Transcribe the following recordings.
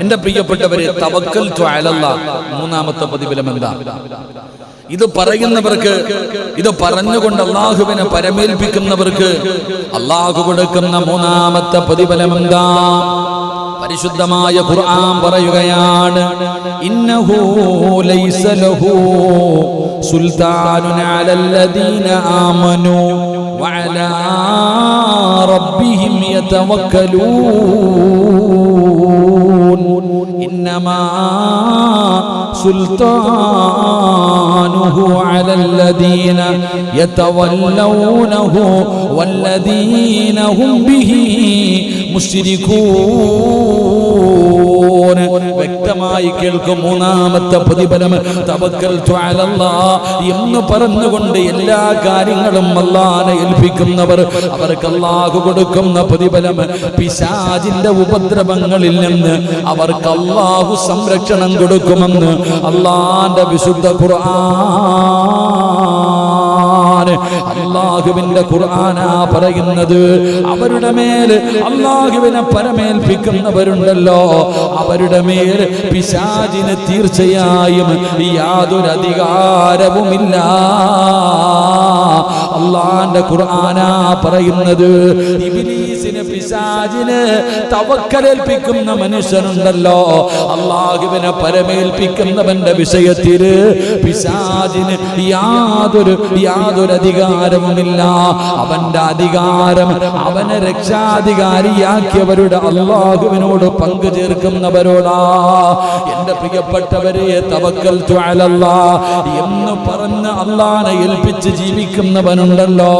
എന്റെ പ്രിയപ്പെട്ടവരെ തവക്കൽ മൂന്നാമത്തെ പ്രതിഫലം എന്താ ഇത് പറയുന്നവർക്ക് ഇത് പറഞ്ഞുകൊണ്ട് അള്ളാഹുവിനെ പരമേൽപ്പിക്കുന്നവർക്ക് അള്ളാഹു കൊടുക്കുന്ന മൂന്നാമത്തെ പ്രതിഫലം എന്താ പരിശുദ്ധമായ ഖുർആൻ പറയുകയാണ് ഇന്നഹു ലൈസ ലഹു റബ്ബിഹിം إنما سلطانه على الذين يتولونه والذين هم به مشركون. മുസ്ലിക്കൂൻ വ്യക്തമായി കേൾക്കും. മൂന്നാമത്തെ പ്രതിഫലം തവക്കൽ എന്ന് പറഞ്ഞുകൊണ്ട് എല്ലാ കാര്യങ്ങളും അള്ളാനെ ഏൽപ്പിക്കുന്നവർ അവർക്ക് അല്ലാഹു കൊടുക്കുന്ന പ്രതിഫലം പിശാജിന്റെ ഉപദ്രവങ്ങളിൽ നിന്ന് അവർക്ക് അല്ലാഹു സംരക്ഷണം കൊടുക്കുമെന്ന് അള്ളാന്റെ വിശുദ്ധ ഖുർആൻ അള്ളാഹുവിന്റെ ഖുർആനാ പറയുന്നത്. അവരുടെ മേൽ അള്ളാഹുവിനെ പരമേൽപ്പിക്കുന്നവരുണ്ടല്ലോ. അവരുടെ മേൽ പിശാചിന് തീർച്ചയായും യാതൊരു അധികാരവുമില്ല. അള്ളാന്റെ ഖുർആനാ പറയുന്നത്. ഇബ്ലീസിന് തവക്കലേൽപ്പിക്കുന്ന മനുഷ്യനുണ്ടല്ലോ. അള്ളാഹുവിനെ പരമേൽപ്പിക്കുന്നവന്റെ വിഷയത്തിൽ പിശാചിന് യാതൊരു യാതൊരു അധികാരവുമില്ല. അവന്റെ അധികാരം അവനെ രക്ഷാധികാരിയാക്കിയവരുടെ അള്ളാഹുവിനോട് പങ്കു ചേർക്കുന്നവരോടാ. എന്റെ പ്രിയപ്പെട്ടവരെ തവക്കൽ അലല്ലാ. എന്ന് പറഞ്ഞ് അള്ളാനെ ഏൽപ്പിച്ച് ജീവിക്കുന്നവനുണ്ടല്ലോ.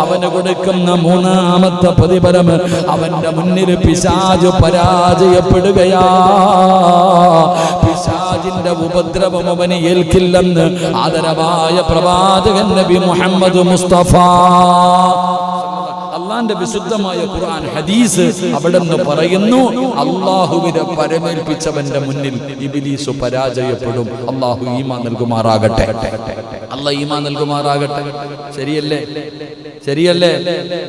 അവന് കൊടുക്കുന്ന മൂന്നാമത്തെ പ്രതിഫലം അവന്റെ മുന്നിൽ പിശാജ് പരാജയപ്പെടുകയാ. പിശാജിന്റെ ഉപദ്രവം അവന് ഏൽക്കില്ലെന്ന് ആദരവായ പ്രവാചകൻ നബി മുഹമ്മദ് മുസ്തഫ. അള്ളാന്റെ വിശുദ്ധമായ ഖുർആൻ ഹദീസ് അവിടെ പറയുന്നു അള്ളാഹുവിനെ പരമേൽപ്പിച്ചവന്റെ മുന്നിൽ ഇബിലീസ് പരാജയപ്പെടും. അള്ളാഹു ഈമാ നൽകുമാറാകട്ടെ. അല്ല ഈമാ നൽകുമാറാകട്ടെ. ശരിയല്ലേ? ശരിയല്ലേ?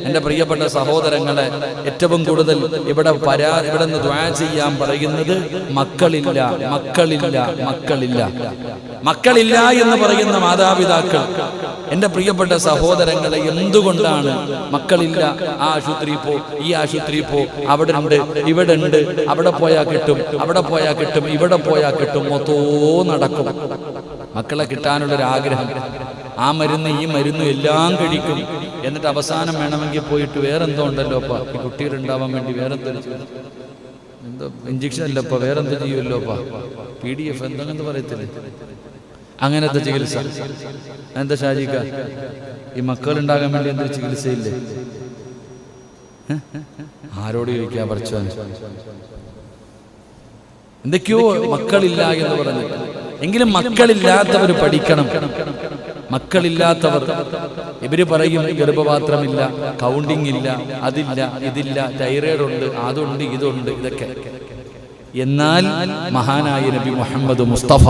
എന്റെ പ്രിയപ്പെട്ട സഹോദരങ്ങളെ ഏറ്റവും കൂടുതൽ ഇവിടെ പരാ ഇവിടെ നിന്ന് ദ്വാ ചെയ്യാൻ പറയുന്നത് മക്കളില്ല മക്കളില്ല മക്കളില്ല. മക്കളില്ല എന്ന് പറയുന്ന മാതാപിതാക്കൾ എന്റെ പ്രിയപ്പെട്ട സഹോദരങ്ങളെ എന്തുകൊണ്ടാണ് മക്കളില്ല? ആ ആശുപത്രി പോ ഈ ആശുപത്രി പോ അവിടെ ഉണ്ട് ഇവിടെ ഉണ്ട് അവിടെ പോയാൽ കിട്ടും അവിടെ പോയാൽ കിട്ടും ഇവിടെ പോയാൽ കിട്ടും മൊത്തോ നടക്കും. മക്കളെ കിട്ടാനുള്ളൊരാഗ്രഹം. ആ മരുന്ന് ഈ മരുന്ന് എല്ലാം കഴിക്കും. എന്നിട്ട് അവസാനം വേണമെങ്കിൽ പോയിട്ട് വേറെന്തോ ഉണ്ടല്ലോ അപ്പ. ഈ കുട്ടികളുണ്ടാവാൻ വേണ്ടി വേറെന്തോ. എന്തോ ഇഞ്ചക്ഷൻ അല്ലപ്പ വേറെന്തോ ചെയ്യുമല്ലോ അപ്പ. പി ഡി എഫ് എന്തെങ്കിലും പറയത്തില്ലേ? അങ്ങനത്തെ ചികിത്സ. എന്താ ഷാജിക്ക? ഈ മക്കൾ ഉണ്ടാകാൻ വേണ്ടി എന്തൊരു ചികിത്സയില്ലേ? ആരോട് ചോദിക്കാൻ പറിച്ചോ എന്തൊക്കെയോ മക്കളില്ല എന്ന് പറഞ്ഞിട്ട്. എങ്കിലും മക്കളില്ലാത്തവർ പഠിക്കണം. മക്കളില്ലാത്തവർ. ഇവർ പറയും ഗർഭപാത്രമില്ല കൗണ്ടിങ് ഇല്ല അതില്ല ഇതില്ല തൈറോയ്ഡ് ഉണ്ട് അതുണ്ട് ഇതുണ്ട് ഇതൊക്കെ. എന്നാൽ മഹാനായ നബി മുഹമ്മദ് മുസ്തഫ.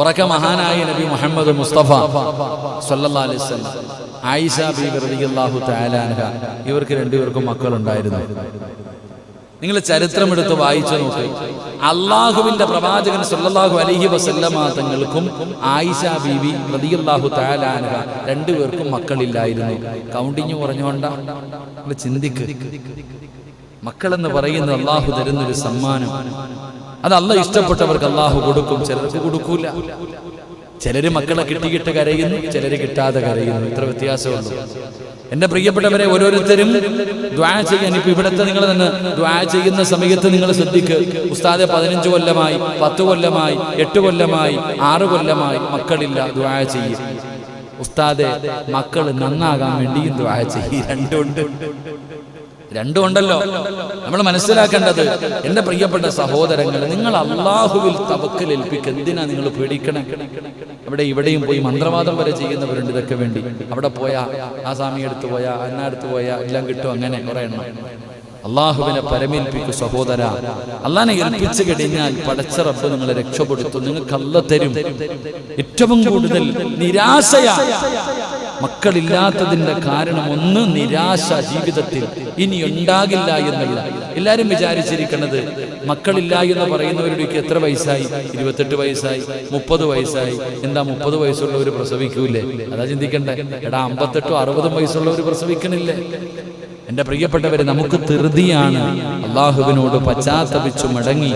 ഉറക്ക മഹാനായ നബി മുഹമ്മദ് മുസ്തഫ അലൈഹി വസല്ലം. ആയിഷ റളിയല്ലാഹു തആല ഇവർക്ക് രണ്ടുപേർക്കും മക്കളുണ്ടായിരുന്നു. നിങ്ങൾ ചരിത്രമെടുത്ത് വായിച്ചു നോക്ക്. അള്ളാഹുവിന്റെ പ്രവാചകൻ സല്ലല്ലാഹു അലഹി വസല്ലമ തങ്ങൾക്കും ആയിഷ ബീവി റളിയല്ലാഹു തആല അൻഹ രണ്ടുപേർക്കും മക്കളില്ലായിരുന്നു. കൗണ്ടിങ് പറഞ്ഞോണ്ട നിങ്ങൾ ചിന്തിക്ക്. മക്കളെന്ന് പറയുന്ന അള്ളാഹു തരുന്നൊരു സമ്മാനം. അത് അല്ല ഇഷ്ടപ്പെട്ടവർക്ക് അള്ളാഹു കൊടുക്കും. ചിലർക്ക് കൊടുക്കൂല. ചിലര് മക്കളെ കിട്ടിക്കിട്ട് കരയുന്നു ചിലര് കിട്ടാതെ കരയുന്നു. ഇത്ര വ്യത്യാസമുള്ളൂ എന്റെ പ്രിയപ്പെട്ടവരെ ഓരോരുത്തരും ദ്വാ ചെയ്യാൻ ഇപ്പൊ ഇവിടുത്തെ നിങ്ങൾ തന്നെ ദ്വാ ചെയ്യുന്ന സമയത്ത് നിങ്ങൾ ശ്രദ്ധിക്ക്. ഉസ്താദെ പതിനഞ്ച് കൊല്ലമായി പത്ത് കൊല്ലമായി എട്ട് കൊല്ലമായി ആറ് കൊല്ലമായി മക്കളില്ല ദ്വാ ചെയ്യും ഉസ്താദെ മക്കൾ നന്നാകാൻ വേണ്ടിയും ദ്വാ ചെയ്യും രണ്ടുണ്ട്. രണ്ടും ഉണ്ടല്ലോ. നമ്മൾ മനസ്സിലാക്കേണ്ടത് എന്റെ പ്രിയപ്പെട്ട സഹോദരങ്ങൾ നിങ്ങൾ അള്ളാഹുവിൽ തവക്കൽ ഏൽപ്പിക്കുക. എന്തിനാ നിങ്ങൾ പേടിക്കണം? അവിടെ ഇവിടെയും പോയി മന്ത്രവാദം വരെ ചെയ്യുന്നവരുണ്ട് ഇതൊക്കെ വേണ്ടി. അവിടെ പോയാ ആ സ്വാമി എടുത്തു പോയാ എടുത്തു പോയാ എല്ലാം കിട്ടും അങ്ങനെ കുറെ എണ്ണം. അള്ളാഹുവിനെ പരമേൽപ്പിക്കും സഹോദര. അള്ളാനെ ഏൽപ്പിച്ചു കഴിഞ്ഞാൽ പടച്ച റബ്ബ് നിങ്ങളെ രക്ഷപ്പെടുത്തും. നിങ്ങൾക്ക് അല്ല തരും. ഏറ്റവും കൂടുതൽ നിരാശയാ. മക്കളില്ലാത്തതിന്റെ കാരണം ഒന്ന് നിരാശ ജീവിതത്തിൽ. ഇനി ഉണ്ടാകില്ല എന്നുള്ള എല്ലാരും വിചാരിച്ചിരിക്കുന്നത് മക്കളില്ല എന്ന് പറയുന്നവരുടെ എത്ര വയസ്സായി? ഇരുപത്തെട്ട് വയസ്സായി മുപ്പത് വയസ്സായി. എന്താ മുപ്പത് വയസ്സുള്ളവർ പ്രസവിക്കൂലേ അതാ ചിന്തിക്കണ്ടേ. എടാ അമ്പത്തെട്ടോ അറുപതും വയസ്സുള്ളവർ പ്രസവിക്കണില്ലേ? എന്റെ പ്രിയപ്പെട്ടവരെ നമുക്ക് തൃതിയാണ് അള്ളാഹുവിനോട് പശ്ചാത്തപിച്ചു മടങ്ങി.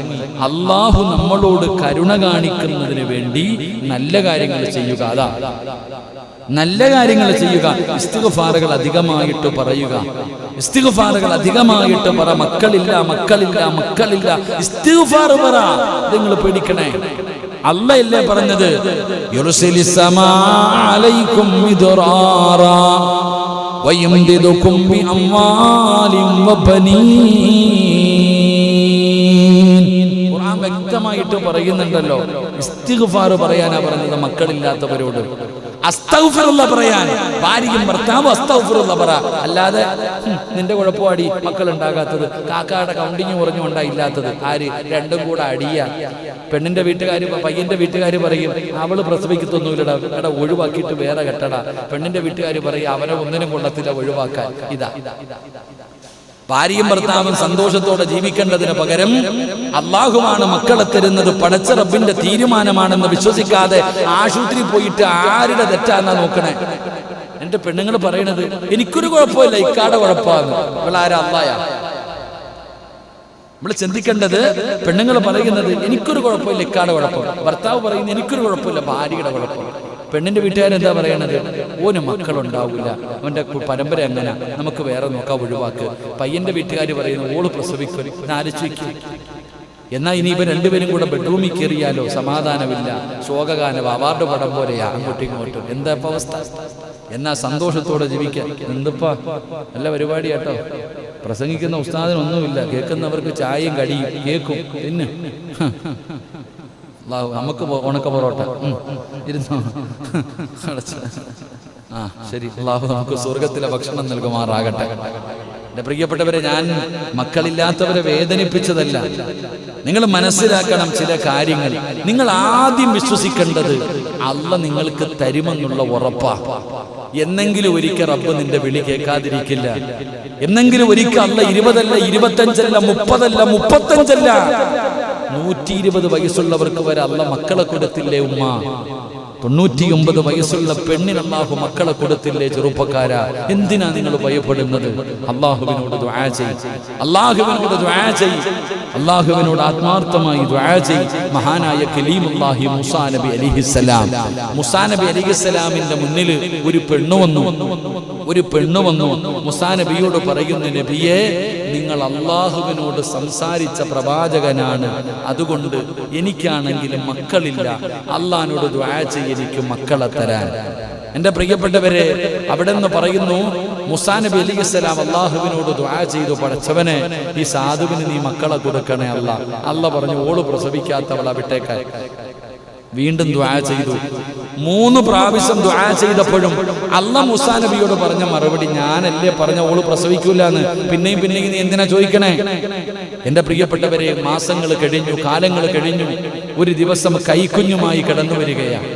അള്ളാഹു നമ്മളോട് കരുണ കാണിക്കുന്നതിന് വേണ്ടി നല്ല കാര്യങ്ങൾ ചെയ്യുക. അതാ. നല്ല കാര്യങ്ങൾ ചെയ്യുക ഇസ്തിഗ്ഫാറുകൾ അധികമായിട്ട് പറയുക ഇസ്തിഗ്ഫാറുകൾ അധികമായിട്ട് പറ മക്കളില്ല മക്കളില്ല മക്കളില്ല ഇസ്തിഗ്ഫാർ പറ നിങ്ങൾ പേടിക്കണേ അല്ലയല്ലേ പറഞ്ഞത് യുർസിലിസ് സമാ അലൈക്കും മിദ്റാറാ ويمددكم بأموال وبنين ഖുർആൻ വ്യക്തമായിട്ട് പറയുന്നുണ്ടല്ലോ ഇസ്തിഗ്ഫാർ പറയാനാ പറഞ്ഞത് മക്കളില്ലാത്തവരോട് ഭാര്യയും ഭർത്താവ് അസ്തൗഫിറുള്ള പറ. അല്ലാതെ നിന്റെ കുഴപ്പമാടി മക്കൾ ഉണ്ടാകാത്തത് കാക്കയുടെ കൗണ്ടിങ് കുറഞ്ഞുകൊണ്ടാ ഇല്ലാത്തത് ആര്? രണ്ടും കൂടെ അടിയ. പെണ്ണിന്റെ വീട്ടുകാർ പയ്യന്റെ വീട്ടുകാർ പറയും അവൾ പ്രസവിക്കത്തൊന്നുമില്ലടാ. എടാ ഒഴിവാക്കിയിട്ട് വേറെ കെട്ടടാ. പെണ്ണിന്റെ വീട്ടുകാർ പറയും അവനെ ഒന്നിനും കൊള്ളത്തില്ല ഒഴിവാക്കാൻ. ഇതാ. ഭാര്യയും ഭർത്താവും സന്തോഷത്തോടെ ജീവിക്കേണ്ടതിന് പകരം അള്ളാഹുമാണ് മക്കളെ തരുന്നത് പടച്ച റബ്ബിന്റെ തീരുമാനമാണെന്ന് വിശ്വസിക്കാതെ ആശുപത്രി പോയിട്ട് ആരുടെ തെറ്റാന്നാ നോക്കണേ? എന്റെ പെണ്ണുങ്ങൾ പറയണത് എനിക്കൊരു കുഴപ്പമില്ല ഇക്കാടെ കുഴപ്പമാണ്. ഇവളാരാ അള്ളായാ. നമ്മൾ ചിന്തിക്കേണ്ടത് പെണ്ണുങ്ങൾ പറയുന്നത് എനിക്കൊരു കുഴപ്പമില്ല ഇക്കാടെ കുഴപ്പം. ഭർത്താവ് പറയുന്നത് എനിക്കൊരു കുഴപ്പമില്ല ഭാര്യയുടെ കുഴപ്പം. പെണ്ണിന്റെ വീട്ടുകാരെന്താ പറയണത്? ഓന് മക്കളുണ്ടാവില്ല അവന്റെ പരമ്പര എങ്ങനെ? നമുക്ക് വേറെ നോക്കാം ഒഴിവാക്ക്. പയ്യന്റെ വീട്ടുകാർ പറയുന്നു ഓൾ പ്രസവിക്കും. എന്നാ ഇനി ഇവ രണ്ടുപേരും കൂടെ ബെഡ്റൂമിൽ കയറിയാലോ? സമാധാനമില്ല. ശോകഗാനം അവാർഡ് പടം പോലെയാ. അങ്ങോട്ടും ഇങ്ങോട്ടും. എന്താ ഇപ്പൊ അവസ്ഥ? എന്നാ സന്തോഷത്തോടെ ജീവിക്കാൻ. എന്തിപ്പാ? നല്ല പരിപാടി കേട്ടോ പ്രസംഗിക്കുന്ന ഉസ്താദിനൊന്നുമില്ല. കേൾക്കുന്നവർക്ക് ചായയും കടിയും കേക്കും. പിന്നെ അള്ളാഹു, നമുക്ക് ഉണക്ക പൊറോട്ട. ഇരുന്നോ? ആ ശരി. അള്ളാഹു നമുക്ക് സ്വർഗത്തിലെ ഭക്ഷണം നൽകുമാറാകട്ടെ. എന്റെ പ്രിയപ്പെട്ടവരെ ഞാൻ മക്കളില്ലാത്തവരെ വേദനിപ്പിച്ചതല്ല. നിങ്ങൾ മനസ്സിലാക്കണം ചില കാര്യങ്ങൾ. നിങ്ങൾ ആദ്യം വിശ്വസിക്കേണ്ടത് അല്ല നിങ്ങൾക്ക് തരുമെന്നുള്ള ഉറപ്പാ. എന്നെങ്കിലും ഒരിക്കൽ റബ്ബ് നിന്റെ വിളി കേൾക്കാതിരിക്കില്ല. എന്നെങ്കിലും ഒരിക്കൽ അല്ല ഇരുപതല്ല ഇരുപത്തഞ്ചല്ല മുപ്പതല്ല മുപ്പത്തഞ്ചല്ല. നൂറ്റി ഇരുപത് വയസ്സുള്ളവർക്ക് വരെ അല്ല മക്കളെ കൊടുത്തില്ലേ ഉമ്മ? തൊണ്ണൂറ്റിയൊമ്പത് വയസ്സുള്ള പെണ്ണിന് അള്ളാഹു മക്കളെ കൊടുത്തില്ലേ ചെറുപ്പക്കാരാ? എന്തിനാ നിങ്ങൾ ഭയപ്പെടുന്നത്? അള്ളാഹുവിനോട് അള്ളാഹുവിനോട് അള്ളാഹുവിനോട് ആത്മാർത്ഥമായി മഹാനായ കലീമുല്ലാഹി മുസാ നബി അലിഹിസ്സലാം. മുസാ നബി അലിഹിസ്സലാമിന്റെ മുന്നിൽ ഒരു പെണ്ണു വന്നു. ഒരു പെണ്ണു വന്നു. മുസാ നബിയോട് പറയുന്നു നബിയെ നിങ്ങൾ അള്ളാഹുവിനോട് സംസാരിച്ച പ്രവാചകനാണ്. അതുകൊണ്ട് എനിക്കാണെങ്കിലും മക്കളില്ല. അള്ളഹാനോട് ദ്വാ ചെയ്യെനിക്ക് മക്കളെ തരാൻ. എന്റെ പ്രിയപ്പെട്ടവരെ അവിടെ നിന്ന് പറയുന്നു മുസാ നബി അലി ഇസ്ലാം അള്ളാഹുവിനോട് ദ്വാ ചെയ്തു പടച്ചവനെ ഈ സാധുവിന് നീ മക്കളെ കൊടുക്കണേ അല്ല. അല്ല പറഞ്ഞു ഓൾ പ്രസവിക്കാത്തവളെ വിട്ടേക്കാൻ വീണ്ടും ദ്വാ ചെയ്തു. മൂന്ന് പ്രാവശ്യം ദ്വാ ചെയ്തപ്പോഴും അല്ല മുസാ നബിയോട് പറഞ്ഞ മറുപടി ഞാനല്ലേ പറഞ്ഞ ഓൾ പ്രസവിക്കൂല എന്ന് പിന്നെയും പിന്നെയും നീ എന്തിനാ ചോദിക്കണേ? എന്റെ പ്രിയപ്പെട്ടവരെ മാസങ്ങൾ കഴിഞ്ഞു കാലങ്ങൾ കഴിഞ്ഞു. ഒരു ദിവസം കൈക്കുഞ്ഞുമായി കടന്നു വരികയാണ്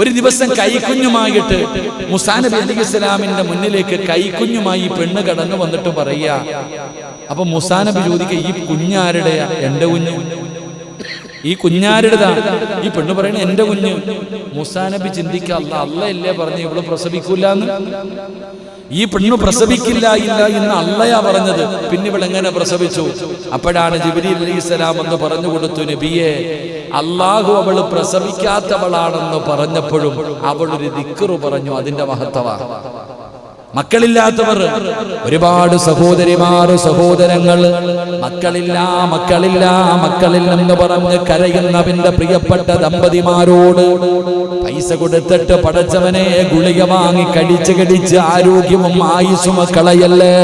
ഒരു ദിവസം കൈക്കുഞ്ഞുമായിട്ട് മുസാ നബി അലി ഇസ്ലാമിന്റെ മുന്നിലേക്ക് കൈക്കുഞ്ഞുമായി പെണ്ണ് കടന്നു വന്നിട്ട് പറയുക അപ്പൊ മുസാ നബി ചോദിക്കുക ഈ കുഞ്ഞാരുടെയാ? എന്റെ കുഞ്ഞു? ഈ കുഞ്ഞാരുടേതാണ്. ഈ പെണ്ണ് പറയണ എന്റെ കുഞ്ഞ്. മുസാനബി ചിന്തിക്കുക അല്ല അല്ലയല്ലേ പറഞ്ഞു ഇവൾ പ്രസവിക്കൂലെന്ന്? ഈ പെണ്ണ് പ്രസവിക്കില്ല ഇല്ല എന്ന് അള്ളയാ പറഞ്ഞത്. പിന്നെ ഇവിടെ എങ്ങനെ പ്രസവിച്ചു? അപ്പോഴാണ് ജിബിരി അലൈസലാം എന്ന് പറഞ്ഞു കൊടുത്തു നബിയെ അള്ളാഹു അവൾ പ്രസവിക്കാത്തവളാണെന്ന് പറഞ്ഞപ്പോഴും അവളൊരു ദിക്കറു പറഞ്ഞു അതിന്റെ മഹത്വമാണ് മക്കളില്ലാത്തവർ ഒരുപാട് സഹോദരിമാർ സഹോദരങ്ങൾ മക്കളില്ല മക്കളില്ല മക്കളിൽ നിന്ന് പറഞ്ഞ് കരയുന്നവന്റെ പ്രിയപ്പെട്ട ദമ്പതിമാരോട് പൈസ കൊടുത്തിട്ട് പടച്ചവനെ ഗുളിക വാങ്ങി കടിച്ച് കടിച്ച് ആരോഗ്യവും ആയുസും കളയല്ലേ?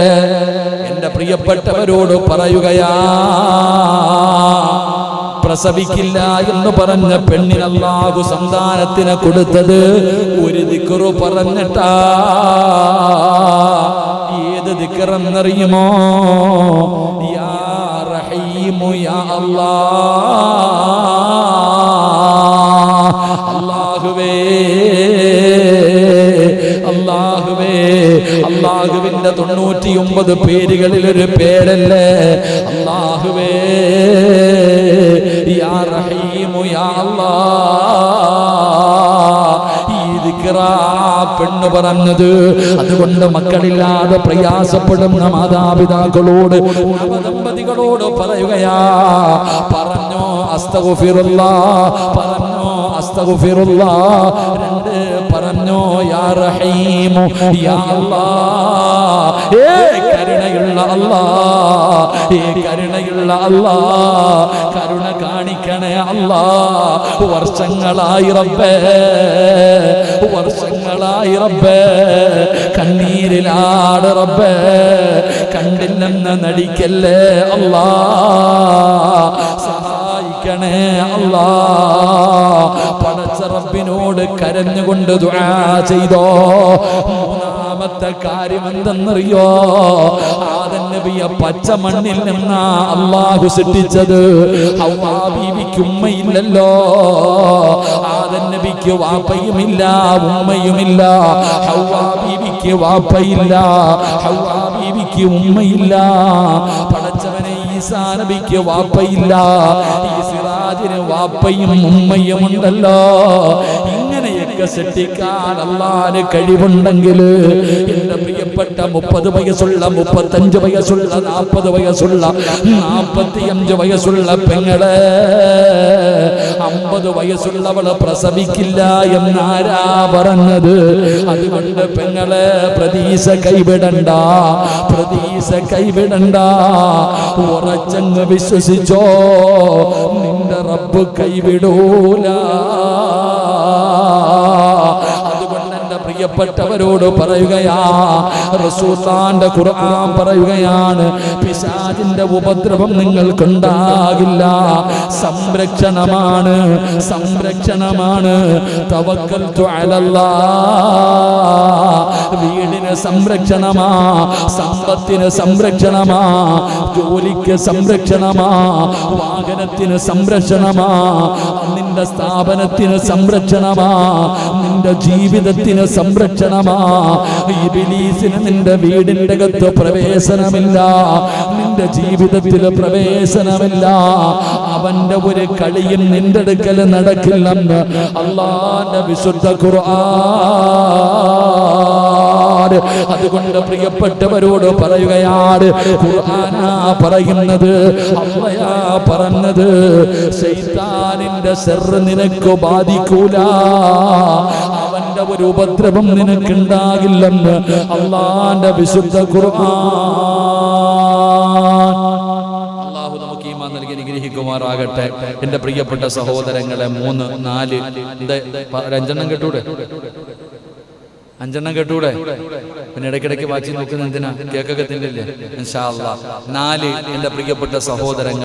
എന്റെ പ്രിയപ്പെട്ടവരോട് പറയുകയാ പ്രസവിക്കില്ല എന്ന് പറഞ്ഞ പെണ്ണിന് അള്ളാഹു സന്താനത്തിന് കൊടുത്തത് ഒരു ദിക്കറു പറഞ്ഞിട്ടാ. ഏത് ദിക്കറെന്നറിയുമോ യാ റഹീമു യാ അല്ലാഹുവേ അല്ലാ അള്ളാഹുവിന്റെ തൊണ്ണൂറ്റി ഒമ്പത് പേരുകളിൽ ഒരു പേരല്ലേ? അള്ളാഹുവേ റഹീമു യാ അല്ലാഹ്. പെണ്ണ് പറഞ്ഞത് അതുകൊണ്ട് മക്കളില്ലാതെ പ്രയാസപ്പെടുന്ന മാതാപിതാക്കളോട് ദമ്പതികളോട് പറയുകയാ പറഞ്ഞോ അസ്തകുഫിറുള്ള പറഞ്ഞോ അസ്തകുഫിറുള്ള രണ്ട് പറഞ്ഞോ യാ റഹീമു യാ അല്ലാ ഏ കരുണയുള്ള അല്ലാ ഏ കരുണയുള്ള അല്ലാഹ്. കാണിക്കണേ അല്ല. വർഷങ്ങളായി റബ്ബേ. വർഷങ്ങളായി റബ്ബേ. കണ്ണീരിലാട് റബ്ബേ. കണ്ടില്ലെന്ന് നടിക്കല്ലേ അല്ലാ. സഹായിക്കണേ അല്ലാ. പടച്ച റബ്ബിനോട് കരഞ്ഞുകൊണ്ട് ദുആ ചെയ്തോ. മൂന്നാമത്തെ കാര്യം എന്തെന്നറിയോ ആദൻ നബിയെ പച്ച മണ്ണിൽ നിന്നാ അള്ളാഹു സൃഷ്ടിച്ചത്. ഉമ്മയില്ലല്ലോ. ആദൻ നബിക്ക് വാപ്പയുമില്ല ഉമ്മയുമില്ല. ഹവ്വാ ബീവിക്ക് വാപ്പയില്ല ഹവ്വാ ബീവിക്ക് ഉമ്മയില്ല. പടച്ചവനെ ഈസാ നബിക്ക് വാപ്പയില്ല. ഈസിറാജിന് സിറാജിന് വാപ്പയും ഉമ്മയും ഉണ്ടല്ലോ ഇങ്ങനെയൊക്കെ സൃഷ്ടിക്കാൻ അള്ളാന് കഴിവുണ്ടെങ്കിൽ എന്റെ പ്രിയപ്പെട്ട മുപ്പത് വയസ്സുള്ള മുപ്പത്തഞ്ച് വയസ്സുള്ള നാൽപ്പത് വയസ്സുള്ള നാൽപ്പത്തിയഞ്ച് വയസ്സുള്ള പെങ്ങളെ അമ്പത് വയസ്സുള്ളവൾ പ്രസവിക്കില്ല എന്നാരാ പറഞ്ഞത്? അതുകൊണ്ട് പെങ്ങളെ പ്രതീക്ഷ കൈവിടണ്ട പ്രതീക്ഷ കൈവിടണ്ട. ഉറച്ചങ്ങ് വിശ്വസിച്ചോ നിന്റെ റബ്ബ് കൈവിടൂല. പ്രിയപ്പെട്ടവരോട് പറയുകയാ റസൂലാന്റെ ഖുർആൻ പറയുകയാണ് പിശാചിന്റെ ഉപദ്രവം നിങ്ങൾക്കുണ്ടാകില്ല. സംരക്ഷണമാണ് സംരക്ഷണമാണ്. തവക്കൽതു അലല്ലാ. വീടിന് സംരക്ഷണമാ സമ്പത്തിന് സംരക്ഷണമാ ജോലിക്ക് സംരക്ഷണമാ വാഹനത്തിന് സംരക്ഷണമാ നിന്റെ സ്ഥാപനത്തിന് സംരക്ഷണമാ നിന്റെ ജീവിതത്തിന് സംരക്ഷണമാ. ഇബിലീസിന് നിന്റെ വീടിന്റെ അകത്ത് പ്രവേശനമില്ല. നിന്റെ ജീവിതത്തിൽ പ്രവേശനമില്ല. അവന്റെ ഒരു കളിയും നിന്റെ അടുക്കൽ നടക്കില്ലെന്ന് അള്ളാന്റെ വിശുദ്ധ ഖുർആൻ അതുകൊണ്ട് പ്രിയപ്പെട്ടവരോട് പറയുകയാണ്. ഖുർആനാ പറയുന്നത് അമ്മയാ പറഞ്ഞത് ശൈത്താനിന്റെ സെറ് നിനക്ക് ബാധിക്കൂല. അവന്റെ ഒരു ഉപദ്രവം നിനക്കുണ്ടാകില്ലെന്ന് അള്ളാന്റെ വിശുദ്ധ ഖുർആൻ. നമുക്ക് ഈമാൻ നൽകി എന്റെ പ്രിയപ്പെട്ട സഹോദരങ്ങളെ മൂന്ന് നാല് അഞ്ചെണ്ണം കേട്ടൂടെ? അഞ്ചെണ്ണം കേട്ടൂടെ? പിന്നെ ഇടയ്ക്കിടയ്ക്ക് വാച്ചി നോക്കുന്ന എന്തിനാ? കേക്കൊക്കെ തിന്നില്ലേ. നാല് എന്റെ പ്രിയപ്പെട്ട സഹോദരങ്ങൾ